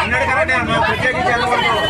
అన్నాడు కరెక్టే అమ్మా ప్రత్యేకించి వెళ్ళకూడదు